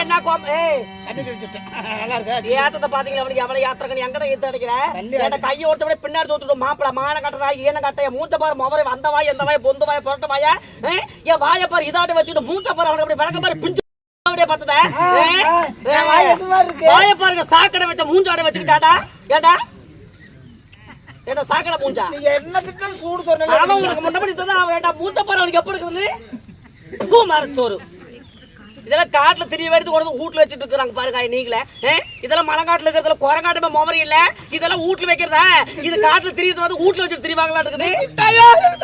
என்ன கோம் ஏய் நல்லா இருக்கா? ஏத்தத்தை பாத்தீங்களா? அவனுக்கு எவ்வளவு யாத்திரக்கணி எங்கட ஏத்து அடிக்கிறேன் தள்ளி என் கையை ஒருத்தவரை பின்னாடி தூத்துட்டு மாப்பிள மான கட்டுறா ஈன கட்டைய மூச்ச பாரு மொவரை வந்த வாய் எந்த வாய் பொந்து வாய் புரட்ட வாயா என் வாய பாரு இதாட்ட வச்சுட்டு மூச்ச பாரு அவனுக்கு அப்படி விளக்க பாரு பிஞ்சு அப்படியே பார்த்தத. என் வாய் எதுவா இருக்கு? வாய பாருங்க சாக்கடை வச்ச மூஞ்சாடை வச்சுக்கிட்டாடா. ஏடா ஏடா சாக்கடை மூஞ்சா? நீ என்ன திட்டம் சூடு சொன்ன அவன் உங்களுக்கு முன்னாடி அவன் ஏடா மூத்த பாரு அவனுக்கு எப்படி இருக்குது பூ மரச்சோறு. இதெல்லாம் காட்டுல திரிய எடுத்து கொண்டு வீட்டுல வச்சுட்டு இருக்காங்க பாருங்க நீங்களே இதெல்லாம் மலைக்காட்டுல இருக்கிறதுல குரங்காட்டுமே மொமரி இல்ல இதெல்லாம் வீட்டுல வைக்கிறதா இது காட்டுல திரியறது வந்து வீட்டுல வச்சுட்டு திரிவாங்களா இருக்குது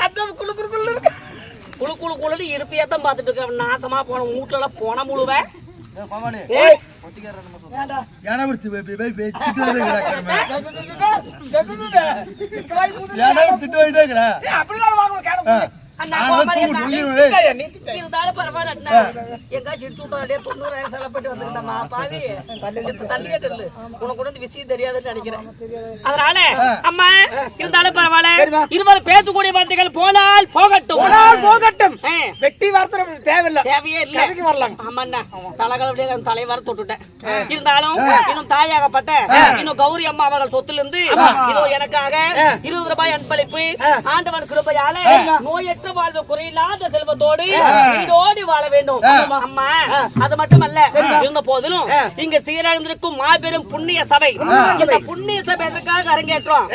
சத்தம் குளு குளு குளு இருக்கு குழு குழு குழுன்னு இருப்பியா தான் பார்த்துட்டு இருக்கிற நாசமா போன வீட்டுல எல்லாம் போன முழுவேன் அப்படிதான் வாங்குவோம், அதனால, அம்மா, இருந்தாலும் பரவாயில்ல. இருவர் பேசக்கூடிய வார்த்தைகள் போனால் போகட்டும். போனால் போகட்டும். வெட்டி வார்த்தை தேவையில்லை. தேவையே இல்ல. வரலாம். ஆமாண்ணா. தலைகளவுடைய தலைவர தொட்டுட்டேன். இருந்தாலும் இன்னும் தாயாகப்பட்ட இன்னும் கௌரி அம்மா அவர்கள் சொத்துல இருந்து எனக்காக இருபது ரூபாய் அன்பளிப்பு ஆண்டவன் கிருபையால நோயற்ற வாழ்வு குறையில்லாத செல்வத்தோடு வீடோடி வாழ வேண்டும். அம்மா. அது மட்டுமல்ல இருந்த போதிலும் இங்க சீரழிந்திருக்கும் மாபெரும் புண்ணிய சபை. இந்த புண்ணிய சபை எதற்காக அரங்கேற்றோம்?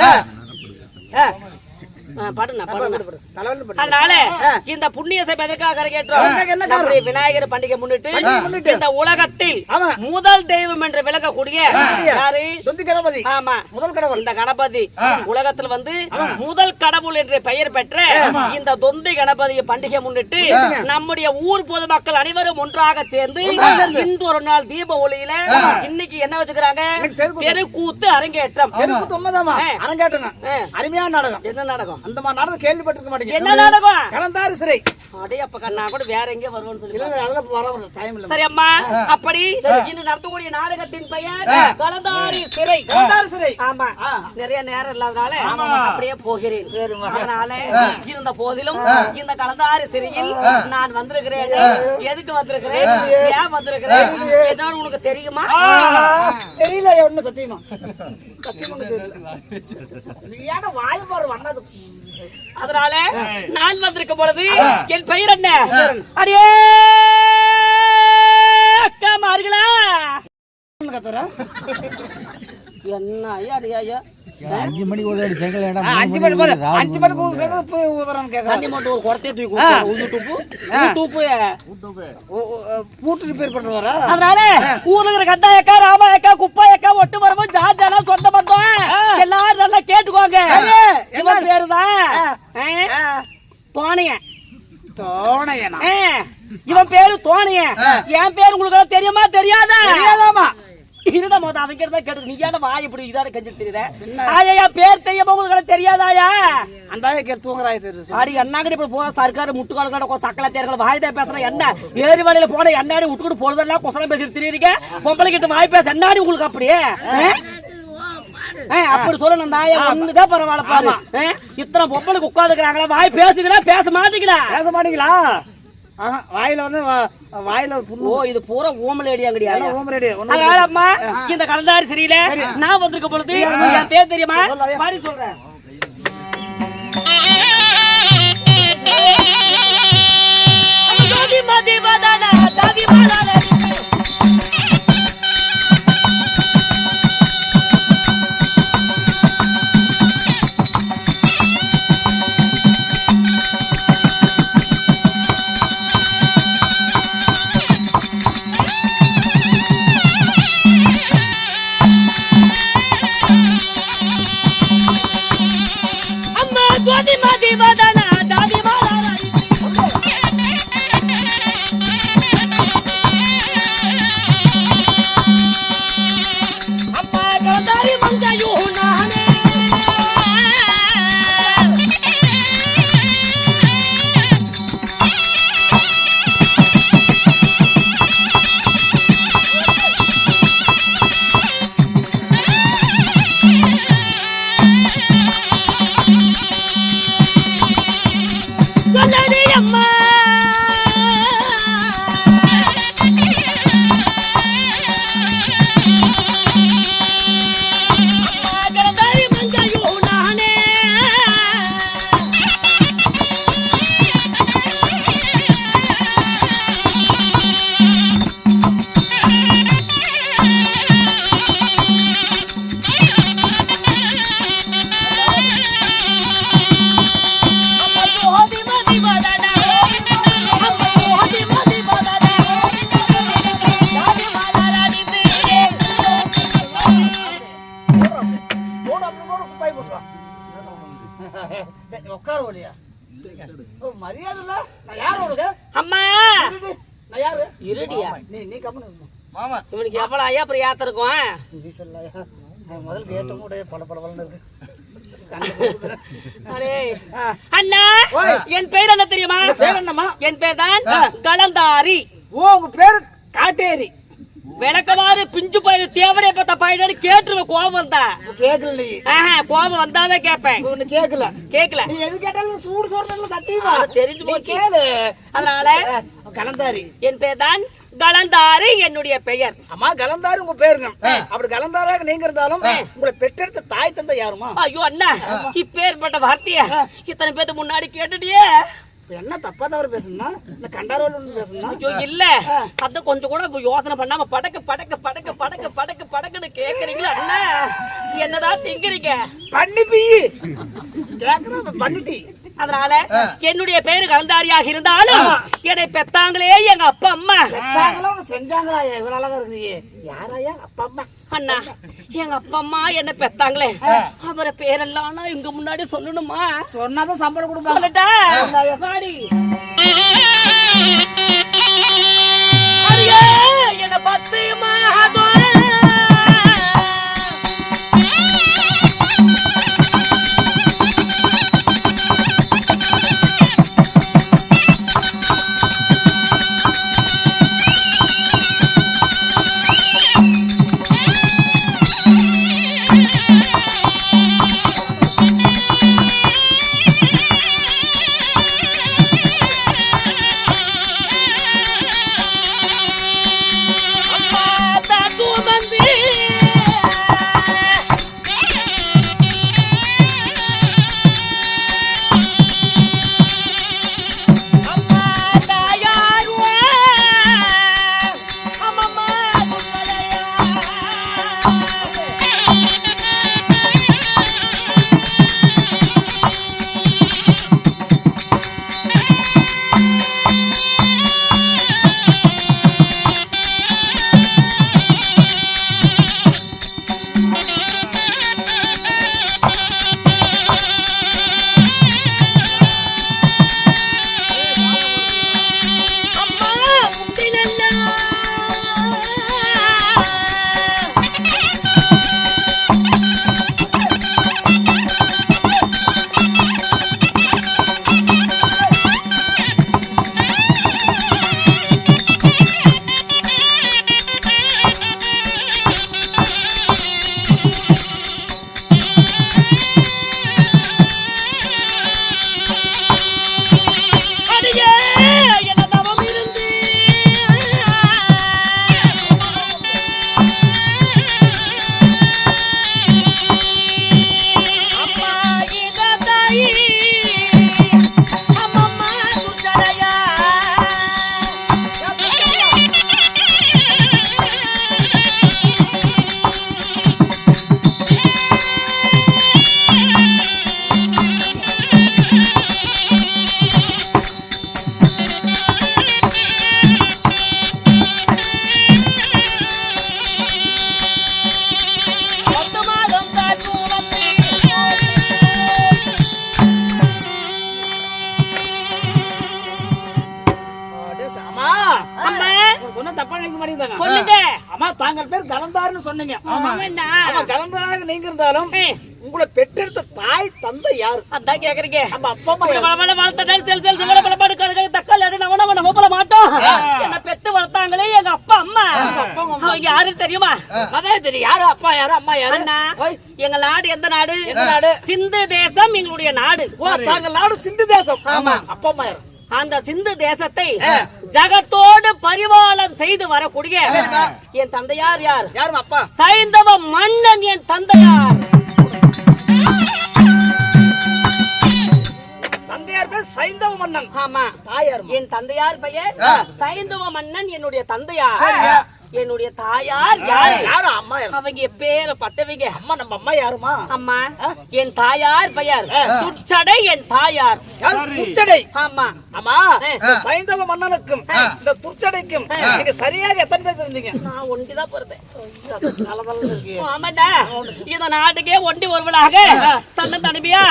அதனால இந்த புண்ணிய சபை எதற்காக அரங்கேற்றோம் என்ன காரணம்? நம்முடைய விநாயகர் பண்டிகை முன்னிட்டு முன்னிட்டு. இந்த உலகத்தில். முதல் தெய்வம் என்று விளக்கக்கூடிய யாரு? தொந்தி கணபதி. ஆமா. முதல் கடவுள். இந்த கணபதி. உலகத்தில் வந்து முதல் கடவுள் என்ற பெயர் பெற்ற இந்த தொந்தி கணபதி பண்டிகை முன்னிட்டு நம்முடைய ஊர் பொதுமக்கள் அனைவரும் ஒன்றாக சேர்ந்து இன்று ஒரு நாள் தீப ஒளியில இன்னைக்கு என்ன வச்சுக்கிறாங்க? தெருக்கூத்து. அரங்கேற்றம். ஆ. அருமையான நாடகம். என்ன நாடகம்? அந்த மாதிரி நாடகம் கேள்விப்பட்டிருக்க மாட்டீங்க. என்ன நாடகம் கலந்தாறு சிறை. அடே அப்ப நான் கூட வேற எங்கேயோ வருவேன்னு சொல்லி இல்ல அதெல்லாம் வர டைம் இல்ல. சரி அம்மா அப்படி இன்று நடத்தக்கூடிய நாடகத்தின் பெயர் கலந்தாரி சிறை. கலந்தாரி சிறை. ஆமா. நிறைய நேரம் இல்லாதனால அப்படியே போகிறேன். அதனால இருந்த போதிலும் இந்த கலந்தாரி சிறையில் நான் வந்திருக்கிறேன். எதுக்கு வந்திருக்கிறேன்? ஏன் வந்திருக்கிறேன்? ஏதாவது உனக்கு தெரியுமா? தெரியல ஒண்ணு சத்தியமா? சத்தியமா தெரியல. நீ ஏன்னா வாய் பாரு வண்ணது. அதனால நான் வந்திருக்கும் பொழுது என் பெயர் என்ன? அடே அக்கா மார்களா கத்துறா என்ன ஐயா அடியா ஐயா அஞ்சு மணிக்கு ஒரு அடி சைக்கிள் ஏடா அஞ்சு மணி போல. அஞ்சு மணிக்கு ஊதுறது போய் ஊதுறான்னு கேட்கறான் தண்ணி மட்டும் ஒரு குடத்தையே தூக்கி. உள்ள பூட்டு ரிப்பேர் பண்றவரா அதனால ஊர்ல இருக்கிற கண்டா ஏக்கா ராமா ஏக்கா குப்பா ஏக்கா ஒட்டு வரவும் ஜாதி எல்லாம் சொந்த பந்தம் எல்லாரும் நல்லா கேட்டுக்கோங்க இவன் பேருதான் தோணைய தோணையனா இவன் பேரு தோணைய என் பேரு உங்களுக்கு எல்லாம் தெரியுமா தெரியாதா தெரியாதாமா இருட மோத அவங்க தான் கேட்டு நீ இப்படி இதான கஞ்சி தெரியுற? ஆயா பேர் தெரியுமா உங்களுக்கு தெரியாதாயா? அந்த தூங்குறாய் ஆடி என்னாங்கடி இப்ப போற சர்க்காரு முட்டுக்கால் கடை சக்கல தேர்கள் வாய் தான் பேசுறேன் என்ன? ஏறி வழியில போன என்னாடி விட்டுக்கிட்டு பொழுதெல்லாம் கொசலம் பேசிட்டு திரியிருக்க பொம்பளை கிட்ட வாய் பேச என்னாடி உங்களுக்கு அப்படியே அப்படி சொல்லணும் தாயா ஒண்ணுதான் பரவாயில்ல பாரு? இத்தனை பொம்பளைக்கு உட்காந்துக்கிறாங்களா வாய் பேசுகிறா பேச மாட்டீங்களா. பேச மாட்டீங்களா? வாயில வந்து வாயில ஓ இது பூரா ஓமலேடி அங்கடியா எல்லாம் ஓம் ரெடி ஒண்ணும் அதனால அம்மா இந்த கலந்தாரி சரியில்ல. நான் வந்திருக்க பொழுது என் பேர் தெரியுமா? பாடி சொல்றேன் ஜோதி மதி வதன ஜாதி மரியாதை இல்ல நான் யார் உனக்கு? அம்மா! இருடி. நான் யாரு? இருடியா? நீ நீ கம்மனு இருமா. மாமா. இவனுக்கு எவ்வளவு ஐயா அப்புறம் யாத்திரை இருக்கும் நீ சொல்லலையா? நான் முதல் கேட்ட கூட பல பல பலன்னு இருக்கு. கண்ணு கூசுது. அடே. ஆ. அண்ணா. என் பேர் என்ன தெரியுமா? பேர் என்னம்மா? என் பேர் தான் கலந்தாரி. ஓ உங்க பேரு காட்டேரி. விளக்கமாறு பிஞ்சு பயிர் தேவனே பார்த்த பையனு கேட்டுருவ கோபம் வந்தா. கேட்கல நீ ஆஹா, கோபம் வந்தாதான் கேட்பேன். ஒண்ணு கேட்கல. கேக்கல நீ எது கேட்டாலும் சூடு சொல்றதுல சத்தியமா? தெரிஞ்சு போச்சு. கேளு. அதனால கலந்தாரி. என் பேர் தான் கலந்தாரி என்னுடைய பெயர். அம்மா கலந்தாரு உங்க பேருங்க. அப்படி கலந்தாராக நீங்க இருந்தாலும் உங்களை பெற்றெடுத்த தாய் தந்தை யாருமா? ஐயோ அண்ணா இப்பேற்பட்ட வார்த்தைய இத்தனை பேத்து முன்னாடி கேட்டுட்டியே. என்ன தப்பா தவறு பேசணும்னா இந்த கண்டாரோல் ஒன்று பேசணும்னா? ஐயோ இல்ல. அத கொஞ்சம் கூட யோசனை பண்ணாம படக்கு படக்கு படக்கு படக்கு படக்கு படக்குன்னு கேக்குறீங்களா அண்ணா? என்னதான் திங்கிறீங்க? பண்ணி பீ கேக்குற பண்ணிட்டி. அதனால என்னுடைய பேரு கலந்தாரியாக இருந்தாலும் என்னை பெத்தாங்களே எங்க அப்பா அம்மா. செத்தாங்களா ஒண்ணு செஞ்சாங்களா? இவ்வளவு அழகா இருக்கிறீங்க யாராயா? அப்பா அம்மா. அண்ணா எங்க அப்பா அம்மா என்ன பெத்தாங்களே. அவரை பேரெல்லாம் இங்க முன்னாடி சொல்லணுமா? சொன்னாதான் சம்பளம் கொடுப்பாங்க. சொன்னீங்க. ஆமா. கலந்தாராக நீங்க இருந்தாலும் உங்களை பெற்றெடுத்த தாய் தந்தை யாரு? அதான் கேக்குறீங்க. நம்ம அப்பா அம்மா? வளவள வளர்த்தட்டாலும் செல் செல் செவல பல பாடு கடுகு தக்காளி அடி நம்ம நம்ம நம்ம போல மாட்டோம் என்ன பெத்து வளர்த்தாங்களே எங்க அப்பா அம்மா. அவங்க யாரு தெரியுமா? அதான் தெரியும் யாரு அப்பா யாரு அம்மா யாரு. எங்க நாடு எந்த நாடு? எந்த நாடு? சிந்து தேசம் எங்களுடைய நாடு. ஓ தாங்கள் நாடு சிந்து தேசம். ஆமா. அப்பா அம்மா யாரு? அந்த சிந்து தேசத்தை ஜகத்தோடு பரிபாலம் செய்து வரக்கூடிய என் தந்தையார் யார்? யாரும் அப்பா. சைந்தவ மன்னன் என் தந்தையார். தந்தையார் பேர் சைந்தவ மன்னன். ஆமா. தாயார் என் தந்தையார் பெயர் சைந்தவ மன்னன் என்னுடைய தந்தையார். என்னுடைய தாயார் யாரு? யாரு அம்மா? அவங்க பேர பட்டவங்க. அம்மா நம்ம அம்மா யாருமா? அம்மா. என் தாயார் பெயர். துச்சடை என் தாயார். யாரு? துர்ச்சடை. ஆமா. ஆமா இந்த சைந்தவ மன்னனுக்கும் இந்த துர்ச்சடைக்கும் நீங்க சரியாக எத்தனை பேர் இருந்தீங்க? நான் ஒண்டிதான் பிறந்தேன். ஆமாண்டா. இந்த நாட்டுக்கே ஒண்டி ஒருவனாக. தன்னை தனிமையா?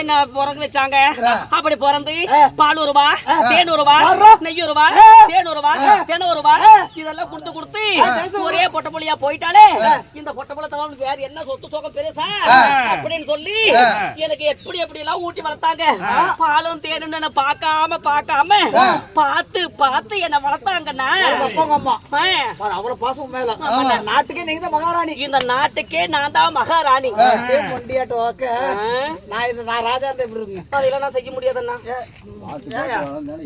என்ன பிறந்து வச்சாங்க? அப்படி பிறந்து பால் உருவா தேன் உருவா நெய் உருவா தேன் உருவா தென உருவா இதெல்லாம் கொடுத்து கொடுத்து ஒரே பொட்ட புள்ளியா போயிட்டாலே இந்த பொட்ட புள்ள தவறு வேற என்ன சொத்து சோகம் பெருசா? அப்படின்னு சொல்லி எனக்கு எப்படி எப்படி எல்லாம் ஊட்டி வளர்த்தாங்க? பாலும் தேனும் என்ன பார்க்காம பார்க்காம பார்த்து பார்த்து என்ன. பாரு, அவ்வளவு பாசம் மேல. நாட்டுக்கே நீங்க தான் மகாராணி. இந்த நாட்டுக்கே நான் தான் மகாராணி. நான் இது நான் ராஜா இருந்தா எப்படி இருக்குங்க அதெல்லாம் நான் செய்ய முடியாதுண்ணா.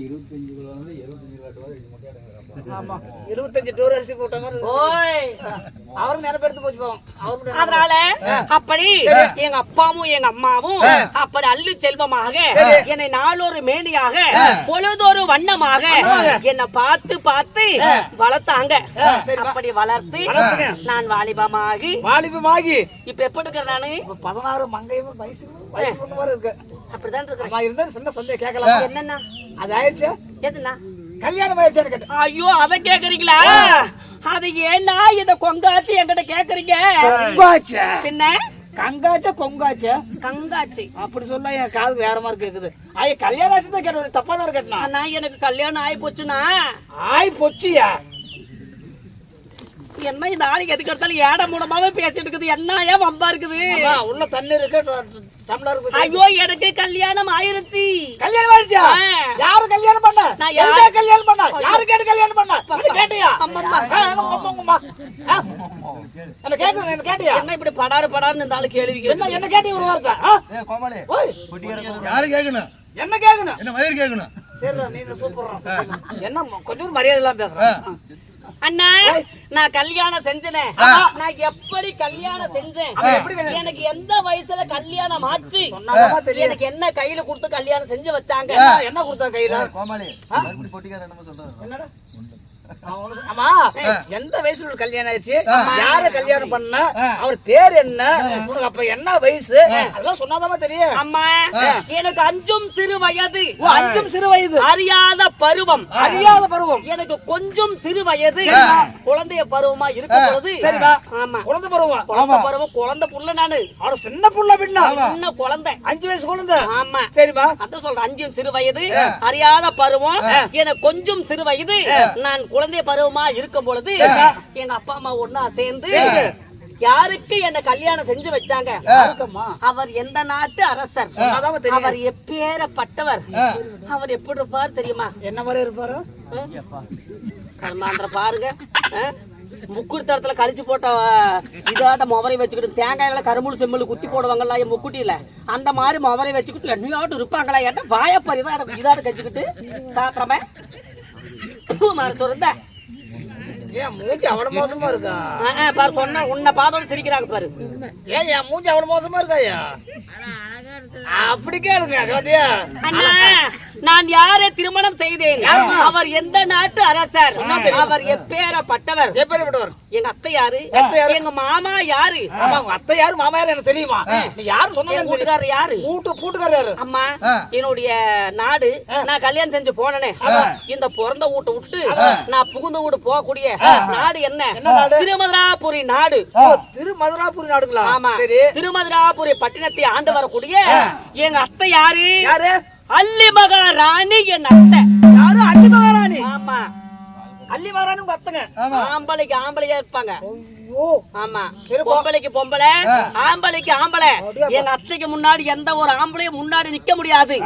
இருபத்தஞ்சு கிலோ வந்து இருபத்தஞ்சு கிலோ வரைக்கும் ஆமா. இருபத்தஞ்சு டூர் அரிசி. ஓய். அவருக்கு நினைப்பு எடுத்து போச்சு போவோம். அவருக்கு அதனால அப்படி எங்க அப்பாவும் எங்க அம்மாவும் அப்படி அள்ளு செல்வமாக என்னை நாளொரு மேனியாக பொழுதொரு வண்ணமாக என்னை பார்த்து பார்த்து வளர்த்தாங்க. அப்படி வளர்த்து நான் வாலிபமாகி வாலிபமாகி. இப்ப எப்படி இருக்கிறேன் நானு? இப்ப பதினாறு மங்கையும் வயசு வயசு இருக்கு. அப்படிதான் இருக்கிறேன். அம்மா இருந்தா சின்ன சந்தேகம் கேட்கலாம். என்னன்னா அது ஆயிடுச்சு? எதுண்ணா கல்யாணம் கேட்டேன் ஐயோ அத கேக்குறீங்களா? அது ஏன்னா இத கொங்காச்சு என்கிட்ட கேக்குறீங்க. கொங்காச்சா? பின்ன? கங்காச்சா கொங்காச்சா? கங்காச்சி. அப்படி சொன்னா என் காது வேற மாதிரி கேக்குது. ஐய கல்யாணம் ஆச்சு தான் கேட்டேன். தப்பா தான் கேட்டனா? ஆனா எனக்கு கல்யாணம் ஆயி போச்சுன்னா ஆய் பொச்சியா? என்ன இந்த ஆளுக்கு எதுக்கு எடுத்தாலும் ஏட மூலமாவே பேசிட்டு இருக்குது. என்ன ஏன் வம்பா இருக்குது? உள்ள தண்ணி இருக்கு. டம்ளர் ஐயோ எனக்கு கல்யாணம் ஆயிருச்சு. கல்யாணம் ஆயிடுச்சா ஆ. யாரு கல்யாணம் பண்ண? நான் யார்- கல்யாணம் பண்ண? யாரு கேட்டு கல்யாணம் பண்ண? என்ன கேட்டியா? அம்மா, அம்மா? என்ன கேட்கணும் என்ன கேட்டியா? என்ன இப்படி படாரு படாருன்னு இந்த ஆளு கேள்வி என்ன கேட்டு என்ன கேட்டி ஒரு வார்த்தை? ஏ கோமாளி. யாரு கேட்கணும் என்ன கேட்கணும் என்ன மயிர் கேட்கணும் சரி நீங்க சூப்பர் என்ன கொஞ்சம் மரியாதை எல்லாம் பேசுறேன் அண்ணா நான் கல்யாணம் செஞ்சேனே. நான் எப்படி கல்யாணம் செஞ்சேன்? எனக்கு எந்த வயசுல கல்யாணம் ஆச்சு? எனக்கு என்ன கையில கொடுத்து கல்யாணம் செஞ்சு வச்சாங்க? என்ன- என்ன கொடுத்தா கையில? ஆமா. எந்த வயசுல கல்யாணம் ஆயிடுச்சு? யார கல்யாணம் பண்ண? அவர் பேர் என்ன? உனக்கு அப்ப என்ன வயசு? அதெல்லாம் சொன்னாதான் தெரியும். அம்மா எனக்கு அஞ்சும் சிறு வயது. ஓ, அஞ்சும் சிறு வயது. அறியாத பருவம். அறியாத பருவம். எனக்கு கொஞ்சம் சிறு வயது. குழந்தைய பருவமா இருக்கும் பொழுது. ஆமா. குழந்தை பருவம்? குழந்தை பருவம் குழந்தை புள்ள நானு. அவட சின்ன புள்ள பின்னா. சின்ன குழந்தை. அஞ்சு வயசு குழந்தை. ஆமா. சரிப்பா அதான் சொல்றேன். அஞ்சும் சிறு வயது. அறியாத பருவம். எனக்கு கொஞ்சம் சிறு வயது. நான் குழந்தை பருவமா இருக்கும் பொழுது எங்க அப்பா அம்மா ஒண்ணா சேர்ந்து யாருக்கு என்ன கல்யாணம் செஞ்சு வச்சாங்க? அவர் எந்த நாட்டு அரசர்? அவர் எப்பேறப்பட்டவர். அவர் எப்படி இருப்பார் தெரியுமா? என்ன மாதிரி இருப்பாரு? கர்மாந்திர பாருங்க? முக்குடுத்தரத்துல கழிச்சு போட்ட இதாட்ட முவரை வச்சுக்கிட்டு தேங்காயில கரும்புள் செம்புள் குத்தி போடுவாங்கல்ல என் முக்குட்டியில? அந்த மாதிரி முவரை வச்சுக்கிட்டு என்னையாட்டும் இருப்பாங்களா? என்ன வாயப்பாரு இதாட்ட இதாட்ட கழிச்சுக்கிட்டு சாத்திரமே மருத்துவம் ஏன் மூஞ்சி அவ்வளவு மோசமா இருக்கா? பாரு சொன்ன உன்னை பார்த்தோட சிரிக்கிறாங்க பாரு. ஏன் என் மூஞ்சி அவ்வளவு மோசமா இருக்காயா? அப்படி கேளுங்க சொல்லியா அண்ணா. நான் யாரை திருமணம் செய்தேன்? அவர் எந்த நாட்டு அரசர்? அவர் எப்பேறப்பட்டவர். எப்பேற்பட்டவர் எங்க அத்தை யாரு? எங்க மாமா யாரு? அத்தை யாரு மாமா யாரு எனக்கு தெரியுமா? யாரு என் சொன்னாங்க வீட்டுக்காரர் யாரு? கூட்டு கூட்டுக்காரர் யாரு? அம்மா என்னுடைய நாடு. நான் கல்யாணம் செஞ்சு போனனே. இந்த பிறந்த வீட்டை விட்டு நான் புகுந்த வீடு போகக்கூடிய நாடு என்ன? திருமதுராபுரி நாடு. ஓ, திரு மதுராபுரி நாடுங்களா? ஆமா. திருமதுராபுரி பட்டினத்தை ஆண்டு வரக்கூடிய எங்க அத்தை யாரு? யாரு? அள்ளி மகாராணி என் அத்தை. யாரு? அள்ளி மகாராணி ஆமா. அள்ளி மகாராணி உங்க அத்தைங்க? ஆம்பளைக்கு ஆம்பளையா இருப்பாங்க. ஆமா. பொம்பளைக்கு பொம்பளை ஆம்பளைக்கு ஆம்பளை. எங்க அத்தைக்கு முன்னாடி எந்த ஒரு ஆம்பளையும் முன்னாடி நிக்க முடியாது.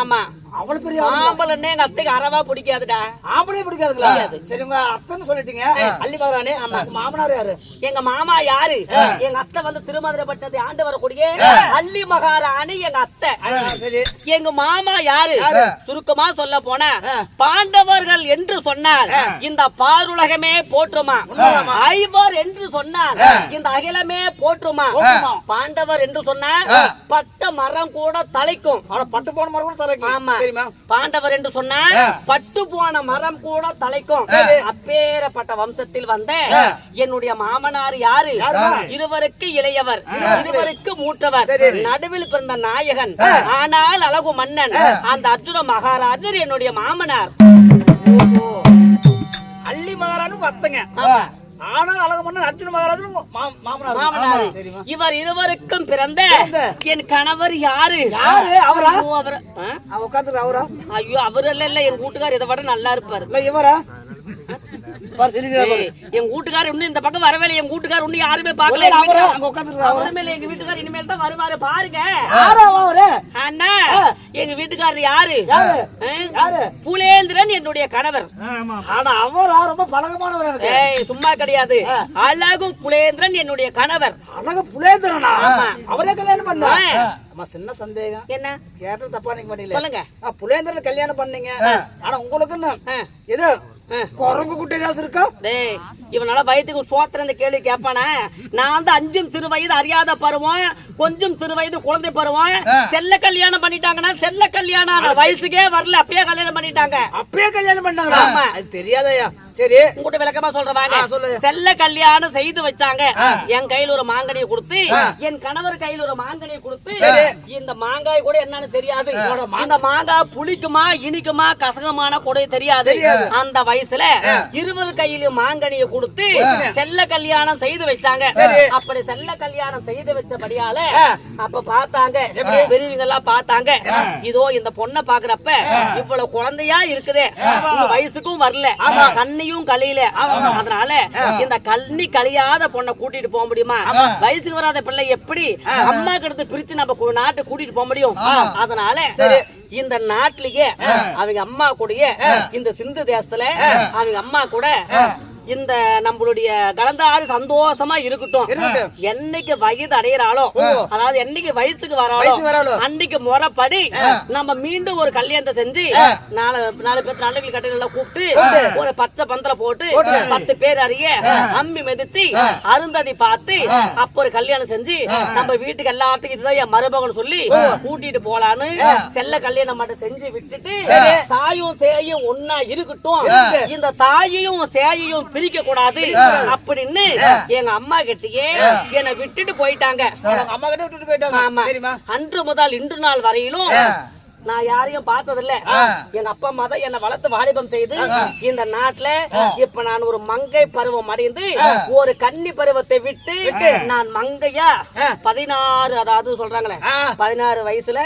ஆமா. அவ்வளவு பெரிய ஆம்பளைன்னே எங்க அத்தைக்கு அறவா பிடிக்காதுடா. ஆம்பளை பிடிக்காதுங்களா? சரி உங்க அத்தைன்னு சொல்லிட்டீங்க. அள்ளி மகாராணி ஆமா உங்க மாமனார் யாரு? எங்க மாமா யாரு? எங்க அத்தை வந்து திருமதுரைப்பட்டினத்தை ஆண்டு வரக்கூடிய அள்ளி மகாராணி எங்க அத்தை. எங்க மாமா யாரு? சுருக்கமா சொல்ல போனா பாண்டவர்கள் என்று சொன்னால் இந்த பாருலகமே போற்றுமா? ஐவர் போர் என்று சொன்னார். இந்த அகிலமே போற்றுமா? பாண்டவர் என்று சொன்னார். பட்ட மரம் கூட தலைக்கும் பட்டு போன மரம் கூட தரக்கு ஆமா. பாண்டவர் என்று சொன்னார். பட்டு போன மரம் கூட தலைக்கும் அப்பேறப்பட்ட வம்சத்தில் வந்த என்னுடைய மாமனார் யாரு? இருவருக்கு இளையவர். இருவருக்கு மூற்றவர் நடுவில் பிறந்த நாயகன். ஆனால் அழகு மன்னன். அந்த அர்ஜுன மகாராஜர் என்னுடைய மாமனார். அள்ளி மகாராஜுக்கு அத்தங்க ஆமா. ஆனால் அழகு மன்னன் அர்ஜுன மகாராஜும் மா- மாமனார் இவர் இருவருக்கும் பிறந்த என் கணவர் யாரு? யாரு? அவரா? ஐயோ, அவர் உட்காந்துரு அவரா? ஐயோ அவர் இல்ல இல்ல. என் வீட்டுக்கார் இதை விட நல்லா இருப்பாரு. இல்ல இவரா? என் வீட்டுக்காரர் இன்னும் இந்த பக்கம் வரவே என் வீட்டுக்காரர் இன்னும் யாருமே பார்க்கல இல்ல? அங்க உட்காந்துருக்கா அவரா? அவருமே இல்ல, எங்க வீட்டுக்காரர் இனிமேல் தான் வருவாரு. பாருங்க. யாரா அவரு? அண்ணா எங்க வீட்டுக்காரர் யாரு? யாரு? புலேந்திரன் என்னுடைய கணவர். ஆனா அவரா? ரொம்ப ஏய் சும்மா கிடையாது. அழகு புலேந்திரன் என்னுடைய கணவர். அழகு புலேந்திரனா? ஆமா. அவரே கல்யாணம் பண்ணா. அம்மா சின்ன சந்தேகம். என்ன? கேட்டது தப்பா நினைக்க மாட்டீங்களே சொல்லுங்க. புலேந்திரன் கல்யாணம் பண்ணீங்க. ஆனா உங்களுக்குன்னு. எது. குரங்கு குட்டி ஏதாச்சும் இருக்கா? டேய் இவனால வயதுக்கு சோத்திர இந்த கேள்வி கேட்பானே நான் வந்து அஞ்சும் சிறு வயது அறியாத பருவம் கொஞ்சம் சிறு வயது குழந்தை பருவம். செல்ல கல்யாணம் பண்ணிட்டாங்கன்னா செல்ல கல்யாணம் வயசுக்கே வரல அப்பயே கல்யாணம் பண்ணிட்டாங்க. அப்பயே கல்யாணம் பண்ணாங்களா? ஆமா. அது தெரியாதயா? சரி. உங்ககிட்ட விளக்கமா சொல்றவாங்க சொல்லு. கல்யாணம் செய்து வச்சாங்க. என் கையில ஒரு மாங்கனியை கொடுத்து என் கணவர் கையில ஒரு மாங்கனியை கொடுத்து இந்த மாங்காய் கூட என்னன்னு தெரியாது. இந்த மாங்காய் புளிக்குமா இனிக்குமா கசகமான கூட தெரியாது. அந்த வயசுல இருவர் கையிலும் மாங்கனியை கொடுத்து செல்ல கல்யாணம் செய்து வச்சாங்க. அப்படி செல்ல கல்யாணம் செய்து வச்சபடியால அப்ப பார்த்தாங்க. பெரியவங்க எல்லாம் பார்த்தாங்க. இதோ இந்த பொண்ணை பாக்குறப்ப இவ்வளவு குழந்தையா இருக்குதே. வயசுக்கும் வரல. கண்ணியும் கழியல அதனால இந்த கண்ணி கழியாத பொண்ணை கூட்டிட்டு போக முடியுமா? வயசுக்கு வராத பிள்ளை எப்படி அம்மா கிட்ட பிரிச்சு நம்ம நாட்டை கூட்டிட்டு போக முடியும்? அதனால இந்த நாட்டிலேயே அவங்க அம்மா கூடயே இந்த சிந்து தேசத்துல அவங்க அம்மா கூட இந்த நம்மளுடைய கலந்தாரி சந்தோஷமா இருக்கட்டும். என்னைக்கு வயது அடையிறாளோ அதாவது என்னைக்கு வயசுக்கு வராளோ. அன்னைக்கு முறைப்படி நம்ம மீண்டும் ஒரு கல்யாணத்தை செஞ்சு நாலு நாலு பேர் நல்ல கட்டைகளை கூப்பிட்டு ஒரு பச்சை பந்தல போட்டு பத்து பேர் அறிய அம்மி மிதிச்சு அருந்ததி பார்த்து அப்ப ஒரு கல்யாணம் செஞ்சு நம்ம வீட்டுக்கு எல்லாத்துக்கும் இதுதான் என் மருமகன் சொல்லி கூட்டிட்டு போலான்னு செல்ல கல்யாணம் மட்டும் செஞ்சு விட்டுட்டு தாயும் சேயும் ஒன்னா இருக்கட்டும். இந்த தாயையும் சேயையும் பிரிக்க கூடாது அப்படின்னு எங்க அம்மா கிட்டயே என்னை விட்டுட்டு போயிட்டாங்க. அவங்க அம்மா கிட்ட விட்டுட்டு போயிட்டாங்க. ஆமா. அன்று முதல் இன்று நாள் வரையிலும் நான் யாரையும் பார்த்ததில்ல. எங்க அப்பா அம்மா தான் என்னை வளர்த்து வாலிபம் செய்து இந்த நாட்டுல இப்ப நான் ஒரு மங்கை பருவம் அடைந்து ஒரு கன்னி பருவத்தை விட்டு நான் மங்கையா பதினாறு அதாவது சொல்றாங்களே. பதினாறு வயசுல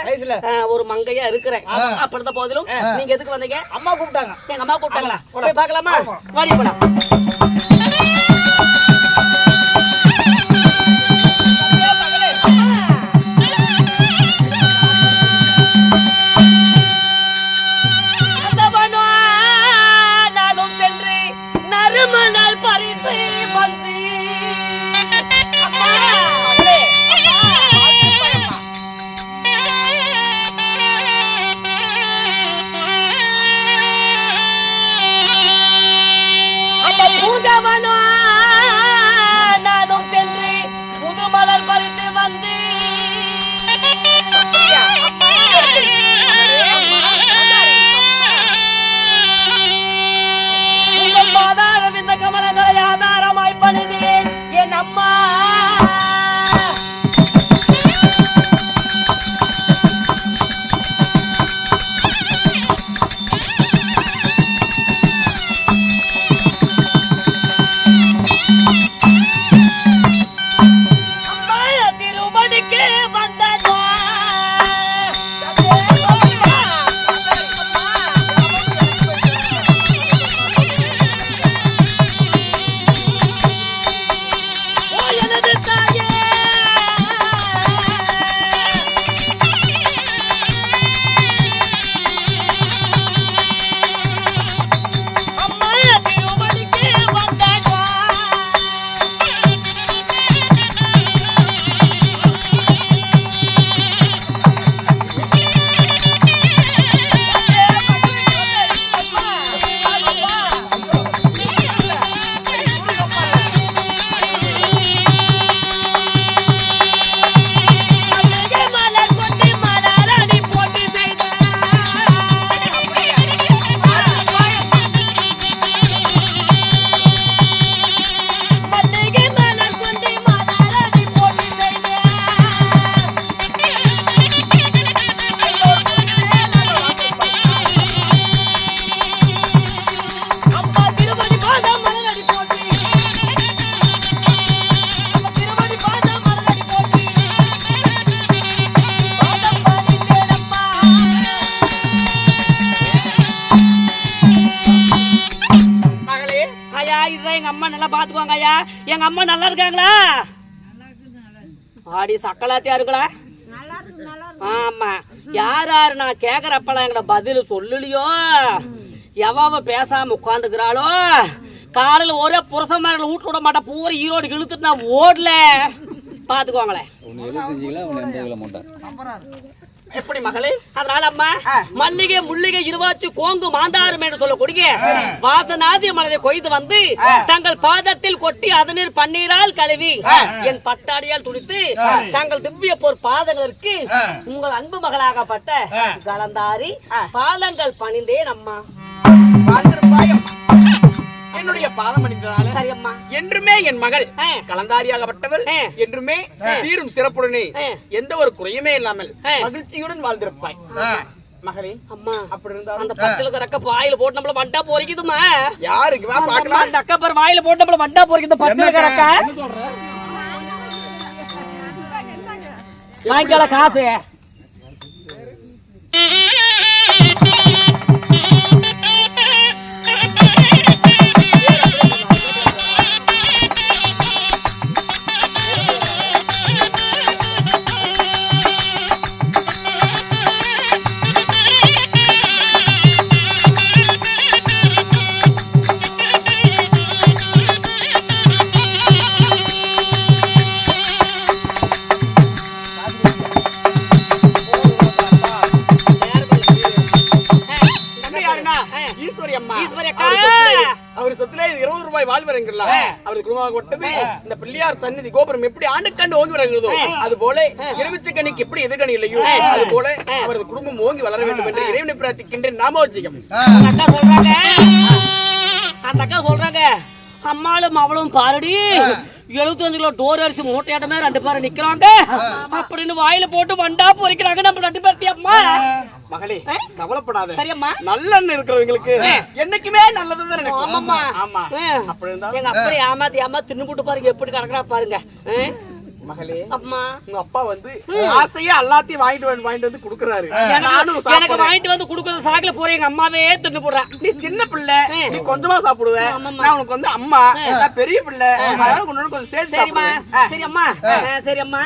ஒரு மங்கையா இருக்கிறேன். அப்படித்த போதிலும் நீங்க எதுக்கு வந்தீங்க? அம்மா கூப்பிட்டாங்க. எங்க அம்மா கூப்பிட்டாங்களா? போய் பார்க்கலாமா? வாடி போலாம் அம்மா நல்லா இருக்காங்களா? ஆடி சக்கலாத்தியா இருக்கலா ஆமா. யார் யாரு நான் கேக்குறப்பெல்லாம் எங்கட பதில் சொல்லலையோ? எவாவ பேசாம உட்காந்துக்கிறாளோ? காலையில ஒரே புருஷ மாதிரி வீட்டுல விட மாட்டேன் பூரா ஈரோடு இழுத்துட்டு நான் ஓடல. பாத்துக்கோங்களேன். எப்படி மகளே? அதனால அம்மா மல்லிகை முள்ளிகை இருவாச்சு கோங்கு மாந்தாரம் என்று சொல்லக்கூடிய வாசனாதி மலரை கொய்து வந்து தங்கள் பாதத்தில் கொட்டி அதனீர் பன்னீரால் கழுவி என் பட்டாடியால் துடித்து தங்கள் திவ்ய போர் பாதங்களுக்கு உங்கள் அன்பு மகளாகப்பட்ட கலந்தாரி பாதங்கள் பணிந்தேன் அம்மா. வாழ்ந்திருப்பாயம் என்னுடைய பாதம் அணிந்ததால என்றுமே என் மகள். கலந்தாரியாகப்பட்டவள். என்றுமே சீரும் சிறப்புடனே. எந்த ஒரு குறையுமே இல்லாமல். மகிழ்ச்சியுடன் வாழ்ந்திருப்பாய். மகளே அம்மா அப்படி இருந்தாலும் அந்த பச்சளை கறக்க வாயில போட்டு நம்மள வண்டா பொறிக்குதுமா யாருக்கு? வா அந்த அம்மா, பார்க்கலாம். அந்த அக்கா பேர் வாயில போட்டு நம்மள வண்டா கறக்க. வாங்கிக்கல காசு. சொத்துல- இருபது ரூபாய் வாழ்வரங்களா அவர் குடும்பமாக கொட்டது. இந்த பிள்ளையார் சந்நிதி கோபுரம் எப்படி ஆண்டுக்காண்டு ஓங்கி வளர்கிறதோ அது போல எலுமிச்சை கனிக்கு எப்படி எதிர்கணி இல்லையோ அது போல அவரது குடும்பம் ஓங்கி வளர வேண்டும் என்று இறைவனை பிரார்த்திக்கின்றேன் அந்த அக்கா சொல்றாங்க. அந்த அக்கா சொல்றாங்க. அம்மாளும் அவளும் பாருடி. எழுபத்தஞ்சு கிலோ டோர் அரிசி மூட்டையாட்டமே ரெண்டு பேரும் நிக்கிறாங்க. அப்படின்னு வாயில போட்டு வண்டா பொறிக்கிறாங்க. நம்ம ரெண்டு பேர்த்தி அம்மா. மகளே கவலைப்படாத. சரி அம்மா நல்லெண்ணெய் இருக்கிறவங்களுக்கு என்னைக்குமே நல்லதுதான் நினைக்கும் ஆமாம்மா. ஆமா. அப்படி இருந்தாலும் எங்க அப்படி ஏமாத்தி ஏமா தின்னு போட்டு பாருங்க எப்படி கிடக்குறா பாருங்க? மகளே அம்மா. உங்க அப்பா வந்து ஆசையா எல்லாத்தையும் வாங்கிட்டு வந்து வாங்கிட்டு வந்து குடுக்குறாரு. நானும் எனக்கு. வாங்கிட்டு வந்து கொடுக்கறது சாக்குல போற எங்க அம்மாவே தின்னு போடுறான் நீ சின்ன பிள்ளை நீ கொஞ்சமா சாப்பிடுவ. நான் உனக்கு வந்து அம்மா நான் பெரிய பிள்ளை. அதனால கொஞ்சம் சேர்த்து சரிம்மா. சரி அம்மா சரி அம்மா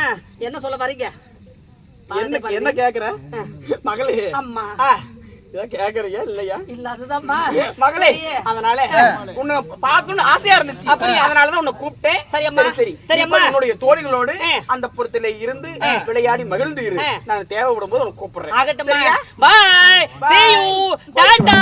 என்ன சொல்ல வரீங்க? என்ன என்ன கேக்குற? மகளே. அம்மா. இதை கேக்குறியா இல்லையா? இல்ல அதுதான்மா மகளே அதனால உன்னை பார்க்கணும்னு ஆசையா இருந்துச்சு. அதனாலதான் உன்னை கூப்பிட்டேன். சரி அம்மா. சரி. சரி அம்மா. இப்ப உன்னுடைய தோழிகளோடு. அந்த புறத்துல இருந்து விளையாடி மகிழ்ந்து இரு. நான் தேவைப்படும் போது உனக்கு கூப்பிடுறேன்? பாய் டாடா